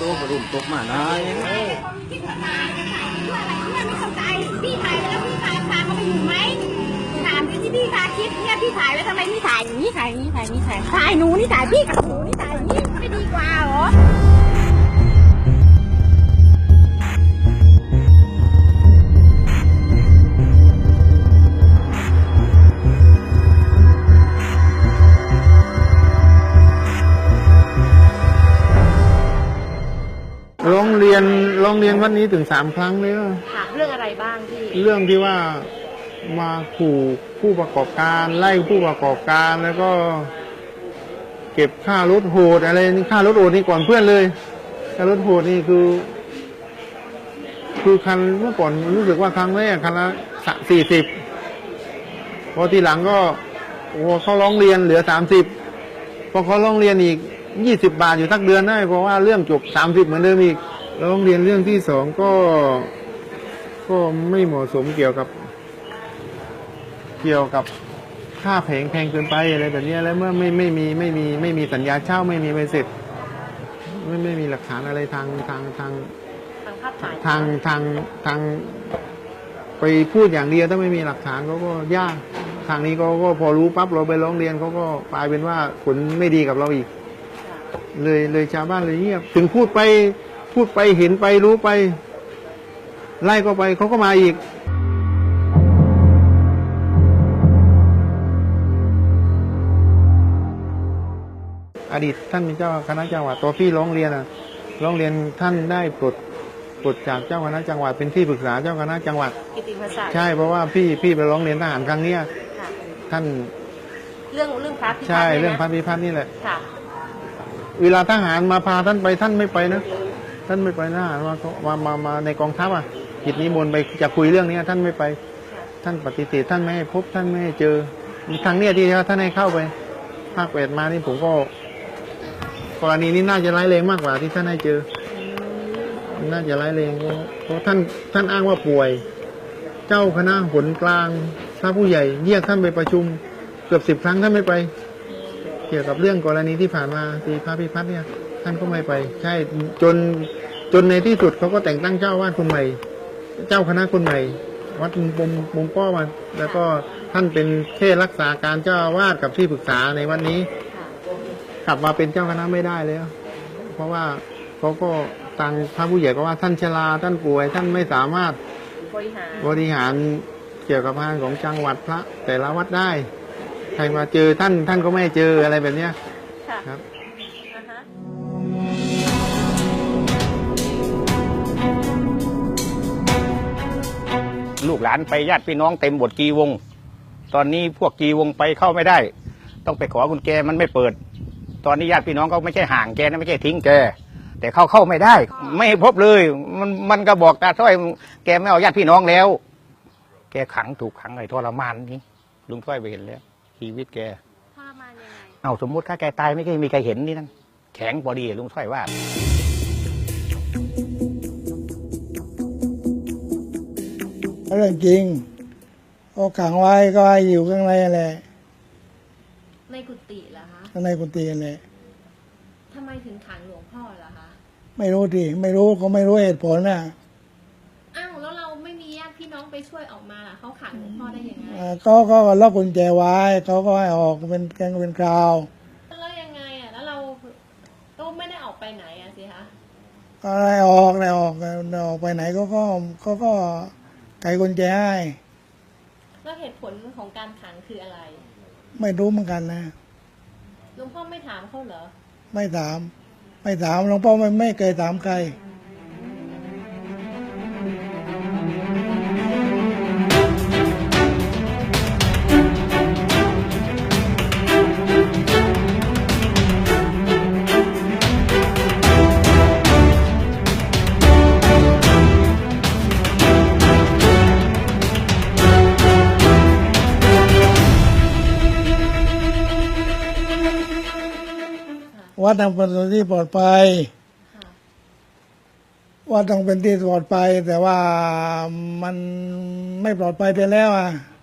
โซ่กระดุมตกมานะพี่ถ่ายเนี่ยไม่เข้าใจพี่ถ่ายไปแล้วพี่พาพาเขาไปอยู่ไหมถามที่ที่พี่พาคลิปเนี่ยพี่ถ่ายไว้ทำไมพี่ถ่ายอย่างนี้ถ่ายอย่างนี้ถ่ายอย่างนี้ถ่ายถ่ายหนูนี่ถ่ายพี่กับหนูนี่ถ่ายอย่างนี้ไม่ดีกว่าเหรอ ร้องเรียนร้องเรียนวันนี้ถึงสามครั้งเลยอะค่ะเรื่องอะไรบ้างพี่เรื่องที่ว่ามาขู่ผู้ประกอบการไล่ผู้ประกอบการแล้วก็ เก็บค่ารถโหดอะไรนี่ค่ารถโหดนี่ก่อนเพื่อนเลยค่ารถโหดนี่คือ คือคันเมื่อก่อนรู้สึกว่าครั้งแรกคันละสี่สิบพอทีหลังก็โอ้เขาร้องเรียนเหลือสามสิบพอเขาร้องเรียนอีกยี่สิบาทอยู่ทักเดือนได้เพราะว่าเรื่องจบสามสิบเหมือนเดิมอีก ร้องเรียนเรื่องที่สองก็ก็ไม่เหมาะสมเกี่ยวกับ เกี่ยวกับค่าแผงแพงเกินไปอะไรแบบเนี้ยแล้วเมื่อไม่ไม่มีไม่มีไม่มีสัญญาเช่าไม่มีใบเสร็จ ไม่ไม่มีหลักฐานอะไรทางทางทางทางภาพถ่ายทางทางทางไปพูดอย่างเดียวถ้าไม่มีหลักฐานเขาก็ยากทางนี้เขาก็พอรู้ปั๊บเราไปร้องเรียนเขาก็กลายเป็นว่าผลไม่ดีกับเราอีก เลยเลยชาวบ้านเลยเงียบถึงพูดไป พูดไปเห็นไปรู้ไป ไล่ก็ไปเขาก็มาอีกอดีตท่านเป็นเจ้าคณะจังหวัดตัวพี่ร้องเรียนอะร้องเรียนท่านได้ปลดปลดจากเจ้าคณะจังหวัดเป็นที่ปรึกษาเจ้าคณะจังหวัดกิติมศักดิ์ใช่เพราะว่าพี่พี่ไปร้องเรียนทหารครั้งเนี้ยค่ะท่านเรื่องเรื่องพระพิพาทใช่นี่ยนะเรื่องพันธิพัฒน์นี่แหละค่ะเวลาทหารมาพาท่านไปท่านไม่ไปนะ ท่านไม่ไปทหามามามามาในกองทัพอะกิจนิมนต์ไปจะคุยเรื่องนี้ท่านไม่ไป ท่านปฏิเสธท่านไม่ให้พบท่านไม่ให้เจอครั้งเนี้ยที่ท่านให้เข้าไปภาคแปดมานี่ผมก็กรณีนี้น่าจะร้ายแรงมากกว่าที่ท่านให้เจอ น่าจะร้ายแรงเพราะเพราะท่านท่านอ้างว่าป่วย เจ้าคณะหนกลางพระผู้ใหญ่เรียกท่านไปประชุม เกือบสิบครั้งท่านไม่ไป เกี่ยวกับเรื่องกรณีที่ผ่านมาตีพระพิพัฒน์เนี่ย ท่านก็ไม่ไป ใช่จนจนในที่สุดเขาก็แต่งตั้งเจ้าวาดคนใหม่ เจ้าคณะคนใหม่ วัดมุมมุมมุมป้อมาแล้วก็ท่านเป็นแค่รักษาการเจ้าอาวาดกับที่ปรึกษาในวันนี้ กลับมาเป็นเจ้าคณะไม่ได้แล้ว เพราะว่าเขาก็ทางพระผู้ใหญ่ก็ว่าท่านชราท่านป่วย ท่านไม่สามารถบริหารบริหารเกี่ยวกับงานของจังหวัดพระ แต่ละวัดได้ใครมาเจอท่านท่านก็ไม่ให้เจออะไรแบบเนี้ยค่ะครับ ลูกหลานไปญาติพี่น้องเต็มบทกีวง ตอนนี้พวกกีวงไปเข้าไม่ได้ ต้องไปขอคุณแกมันไม่เปิด ตอนนี้ญาติพี่น้องก็ไม่ใช่ห่างแกนะไม่ใช่ทิ้งแกแต่เข้าเข้าไม่ได้ ไม่ให้พบเลย มันมันก็บอกตาถ้อยแกไม่เอาญาติพี่น้องแล้ว แกขังถูกขังไอ้ทรมานนี้ลุงถ้อยไปเห็นแล้วชีวิตแกทรมานยังไงเอาสมมุติถ้าแกตายไม่เคยมีใครเห็นนี่นั่นแข็งพอดีลุงถ้อยว่า เรื่องจริงเอาขังไว้ก็ให้อยู่ข้างในนั่นแหละในกุฏิเหรอคะข้างในกุฏินั่นแหละทำไมถึงขังหลวงพ่อเหรอคะไม่รู้ดิไม่รู้เขาไม่รู้เหตุผลน่ะอ้าวแล้วเราไม่มีญาติพี่น้องไปช่วยออกมาล่ะเขาขังหลวงพ่อได้ยังไงอ่าเขาก็ล็อกกุญแจไว้เขาก็ให้ออกเป็นแกงเป็นคราวแล้วยังไงอะแล้วเราก็ไม่ได้ออกไปไหนอะสิคะอะไรออกอะไรออกออกไปไหนเขาก็ เขาก็ไขกุญแจให้แล้วเหตุผลของการขังคืออะไร ไม่รู้เหมือนกันนะหลวงพ่อไม่ถามเขาเหรอ ไม่ถาม ไม่ถามหลวงพ่อไม่ไม่เคยถามใคร วัดต้องเป็นที่ปลอดภัยค่ะวัดต้องเป็นที่ปลอดภัยแต่ว่ามันไม่ปลอดภัยไปแล้วอะอ